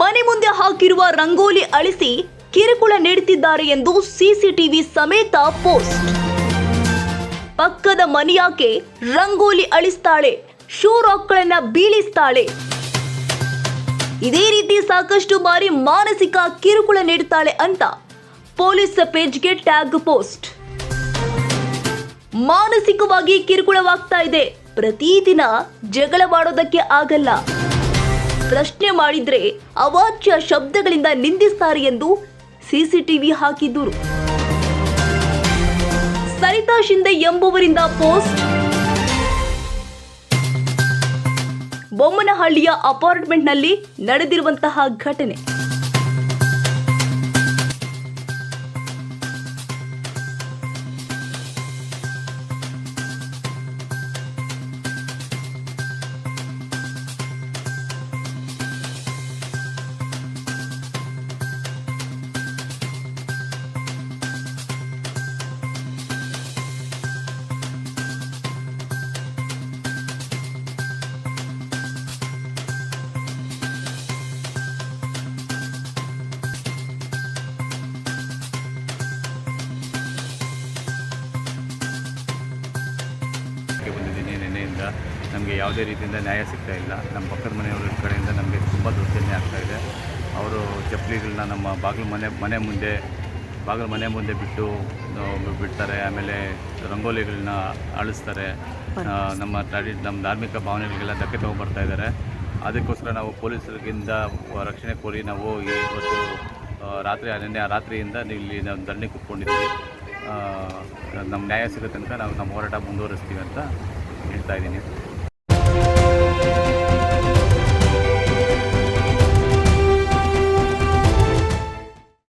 ಮನೆ ಮುಂದೆ ಹಾಕಿರುವ ರಂಗೋಲಿ ಅಳಿಸಿ ಕಿರುಕುಳ ನೀಡುತ್ತಿದ್ದಾರೆ ಎಂದು ಸಿಸಿಟಿವಿ ಸಮೇತ ಪೋಸ್ಟ್. ಪಕ್ಕದ ಮನೆಯಾಕೆ ರಂಗೋಲಿ ಅಳಿಸ್ತಾಳೆ, ಶೂ ರಾಕ್ಗಳನ್ನ ಬೀಳಿಸ್ತಾಳೆ. ಇದೇ ರೀತಿ ಸಾಕಷ್ಟು ಬಾರಿ ಮಾನಸಿಕ ಕಿರುಕುಳ ನೀಡುತ್ತಾಳೆ ಅಂತ ಪೊಲೀಸ್ ಪೇಜ್ಗೆ ಟ್ಯಾಗ್ ಪೋಸ್ಟ್. ಮಾನಸಿಕವಾಗಿ ಕಿರುಕುಳವಾಗ್ತಾ ಇದೆ. ಪ್ರತಿದಿನ ಜಗಳವಾಡೋದಕ್ಕೆ ಆಗಲ್ಲ. ಪ್ರಶ್ನೆ ಮಾಡಿದ್ರೆ ಅವಾಚ್ಯ ಶಬ್ದಗಳಿಂದ ನಿಂದಿಸ್ತಾರೆ ಎಂದು ಸಿಸಿಟಿವಿ ಹಾಕಿದ್ದರು ಸರಿತಾ ಶಿಂದೆ ಎಂಬುವರಿಂದ ಪೋಸ್ಟ್. ಬೊಮ್ಮನಹಳ್ಳಿಯ ಅಪಾರ್ಟ್ಮೆಂಟ್ನಲ್ಲಿ ನಡೆದಿರುವಂತಹ ಘಟನೆ. ನಮಗೆ ಯಾವುದೇ ರೀತಿಯಿಂದ ನ್ಯಾಯ ಸಿಗ್ತಾ ಇಲ್ಲ. ನಮ್ಮ ಪಕ್ಕದ ಮನೆಯವರ ಕಡೆಯಿಂದ ನಮಗೆ ತುಂಬ ದೌರ್ಜನ್ಯ ಆಗ್ತಾ ಇದೆ. ಅವರು ಚಪ್ಪಲಿಗಳನ್ನ ನಮ್ಮ ಬಾಗಿಲು ಮನೆ ಮನೆ ಮುಂದೆ ಬಾಗಿಲು ಮನೆ ಮುಂದೆ ಬಿಟ್ಟು ಬಿಡ್ತಾರೆ. ಆಮೇಲೆ ರಂಗೋಲಿಗಳನ್ನ ಅಳಿಸ್ತಾರೆ. ನಮ್ಮ ಟ್ರಾಡಿ ನಮ್ಮ ಧಾರ್ಮಿಕ ಭಾವನೆಗಳಿಗೆಲ್ಲ ಧಕ್ಕೆ ತೊಗೊಂಡ್ಬರ್ತಾ ಇದ್ದಾರೆ. ಅದಕ್ಕೋಸ್ಕರ ನಾವು ಪೊಲೀಸರಿಗಿಂದ ರಕ್ಷಣೆ ಕೋರಿ ನಾವು ಇವತ್ತು ಆ, ರಾತ್ರಿ ನಿನ್ನೆ ರಾತ್ರಿಯಿಂದ ಇಲ್ಲಿ ನಾವು ಧರಣಿ ಕೂತ್ಕೊಂಡಿದ್ದೀವಿ. ನಮ್ಮ ನ್ಯಾಯ ಸಿಗೋ ತನಕ ನಾವು ನಮ್ಮ ಹೋರಾಟ ಮುಂದುವರಿಸ್ತೀವಿ ಅಂತ ಹೇಳ್ತಾ ಇದ್ದೀನಿ.